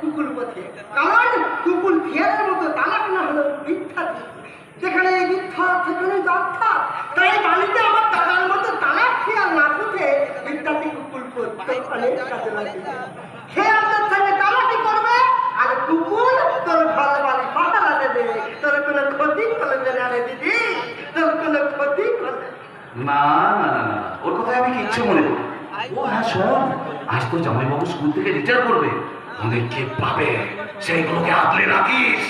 কুকুর পথে কারণ কুকুর খেয়ালের মতো তালা কেনা হলো মিথ্যা যেখানে এই মিথ্যা সেখানে যাত্রা তাই বাড়িতে আমার দাদার মতো তালা খেয়াল না পুঁতে মিথ্যাতে কুকুর পথে অনেক কাজে লাগে খেয়াল তোর সঙ্গে তালা করবে আর কুকুর তোর ঘর বাড়ি পাহারা দেবে। তোর কোনো ক্ষতি করবে না রে দিদি। তোর কোনো ক্ষতি করবে না। না না না না ওর কথায় আমি কিচ্ছু মনে করি ও হ্যাঁ শোন আজ তো জামাইবাবু স্কুল থেকে রিটায়ার করবে। অনেক কে পাবে। সেইগুলোকে আগলে রাখিস।